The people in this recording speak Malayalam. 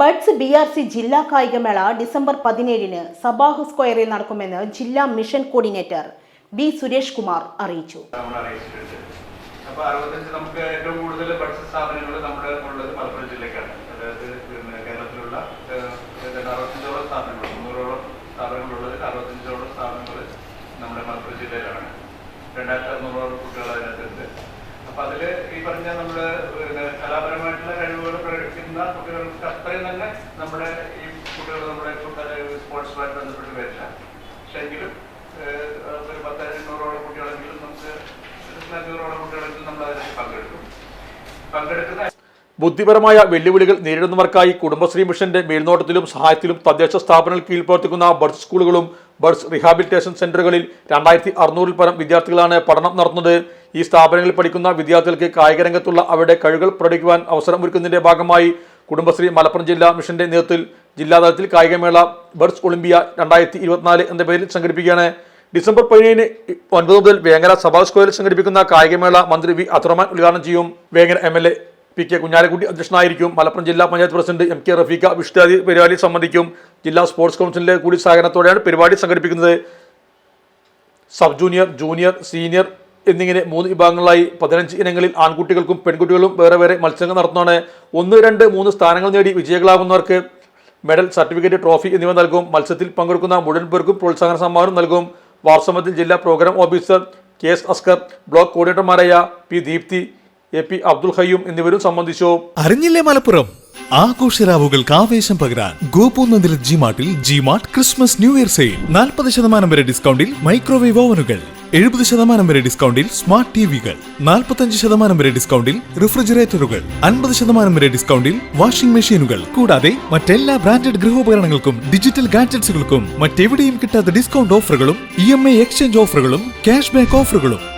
ബഡ്സ് ബി ആർ സി ജില്ലാ കായികമേള ഡിസംബർ പതിനേഴിന് സബാഹ് സ്ക്വയറിൽ നടക്കുമെന്ന് ജില്ലാ mission coordinator B Suresh Kumar അറിയിച്ചു. അപ്പോൾ അറുപത്തഞ്ച് നമുക്ക് ഏറ്റവും കൂടുതൽ ബഡ്സ് സ്ഥാപനങ്ങൾ നമ്മുടെ ഉള്ളത് മലപ്പുറം ജില്ലക്കാണ് അതായത് കേരളത്തിലുള്ള അറുപത്തഞ്ചോളം സ്ഥാപനങ്ങൾ മുന്നൂറോളം സ്ഥാപനങ്ങളുള്ളത് അറുപത്തഞ്ചോളം സ്ഥാപനങ്ങൾ നമ്മുടെ മലപ്പുറം ജില്ലയിലാണ്. രണ്ടായിരത്തി അറുന്നൂറോളം കുട്ടികൾ അതിനകത്തുണ്ട്. അപ്പൊ അതിൽ ഈ പറഞ്ഞ പിന്നെ കലാപരമായിട്ടുള്ള പ്രകടിപ്പിക്കുന്ന കുട്ടികൾക്ക് അത്രയും തന്നെ നമ്മുടെ ഈ കുട്ടികൾ നമ്മുടെ സ്പോർട്സുമായിട്ട് ബന്ധപ്പെട്ട് വരില്ല. പക്ഷെ എങ്കിലും ഒരു പത്ത് എണ്ണൂറോളം കുട്ടികളെങ്കിലും നമുക്ക് അഞ്ഞൂറോളം കുട്ടികളെങ്കിലും നമ്മൾ അതിൽ പങ്കെടുക്കും. പങ്കെടുക്കുന്ന ബുദ്ധിപരമായ വെല്ലുവിളികൾ നേരിടുന്നവർക്കായി കുടുംബശ്രീ മിഷന്റെ മേൽനോട്ടത്തിലും സഹായത്തിലും തദ്ദേശ സ്ഥാപനങ്ങൾ കീഴിൽ പ്രവർത്തിക്കുന്ന ബഡ്സ് സ്കൂളുകളും ബഡ്സ് റീഹാബിലിറ്റേഷൻ സെന്ററുകളിൽ രണ്ടായിരത്തി അറുന്നൂറിൽ പരം വിദ്യാർത്ഥികളാണ് പഠനം നടത്തുന്നത്. ഈ സ്ഥാപനങ്ങളിൽ പഠിക്കുന്ന വിദ്യാർത്ഥികൾക്ക് കായിക രംഗത്തുള്ള അവരുടെ കഴിവുകൾ പ്രകടിക്കുവാൻ അവസരമൊരുക്കുന്നതിന്റെ ഭാഗമായി കുടുംബശ്രീ മലപ്പുറം ജില്ലാ മിഷന്റെ നേതൃത്വത്തിൽ ജില്ലാതലത്തിൽ കായികമേള ബർസ് ഒളിമ്പിയ രണ്ടായിരത്തി ഇരുപത്തിനാല് എന്ന പേരിൽ സംഘടിപ്പിക്കുകയാണ്. ഡിസംബർ പതിനേഴിന് ഒൻപത് മുതൽ വേങ്ങര സഭാ സ്ക്വയറിൽ സംഘടിപ്പിക്കുന്ന കായികമേള മന്ത്രി വി അബ്ദുറഹ്മാൻ ഉദ്ഘാടനം ചെയ്യും. Vengara M L A P K Kunhalikutty അധ്യക്ഷനായിരിക്കും. മലപ്പുറം ജില്ലാ panchayat president M K Rafeeqa വിഷ്ടാദി പരിപാടി സംബന്ധിക്കും. ജില്ലാ സ്പോർട്സ് കൗൺസിലിന്റെ കൂടി സഹകരണത്തോടെയാണ് പരിപാടി സംഘടിപ്പിക്കുന്നത്. സബ് ജൂനിയർ ജൂനിയർ സീനിയർ എന്നിങ്ങനെ മൂന്ന് വിഭാഗങ്ങളായി പതിനഞ്ച് ഇനങ്ങളിൽ ആൺകുട്ടികൾക്കും പെൺകുട്ടികളും വേറെ വേറെ മത്സരങ്ങൾ നടത്തുന്നതാണ്. ഒന്ന് രണ്ട് മൂന്ന് സ്ഥാനങ്ങൾ നേടി വിജയികളാകുന്നവർക്ക് മെഡൽ സർട്ടിഫിക്കറ്റ് ട്രോഫി എന്നിവ നൽകും. മത്സരത്തിൽ പങ്കെടുക്കുന്ന മുഴുവൻ പേർക്കും പ്രോത്സാഹന സമ്മാനം നൽകും. വാർസമത്തിൽ ജില്ലാ programme officer K S Askar block കോർഡിനേറ്റർമാരായ P Deepthi A P Abdul Hayyum എന്നിവരും സംബന്ധിച്ചു. അറിഞ്ഞില്ലേ മലപ്പുറം? ആഘോഷരാവുകൾക്ക് ആവേശം പകരാൻ ഗോപൂനന്ദിൽ ജിമാർട്ടിൽ G Mart Christmas new year sale നാൽപ്പത് ശതമാനം വരെ ഡിസ്കൗണ്ടിൽ മൈക്രോവേവ് ഓവനുകൾ എഴുപത് ശതമാനം വരെ ഡിസ്കൗണ്ടിൽ സ്മാർട്ട് ടിവികൾ നാൽപ്പത്തഞ്ച് ശതമാനം വരെ ഡിസ്കൗണ്ടിൽ റിഫ്രിജറേറ്ററുകൾ അൻപത് ശതമാനം വരെ ഡിസ്കൗണ്ടിൽ വാഷിംഗ് മെഷീനുകൾ. കൂടാതെ മറ്റെല്ലാ ബ്രാൻഡഡ് ഗൃഹോപകരണങ്ങൾക്കും ഡിജിറ്റൽ ഗാഡ്ജറ്റ്സുകൾക്കും മറ്റെവിടെയും കിട്ടാത്ത ഡിസ്കൗണ്ട് ഓഫറുകളും ഇ എക്സ്ചേഞ്ച് ഓഫറുകളും ക്യാഷ് ബാക്ക് ഓഫറുകളും.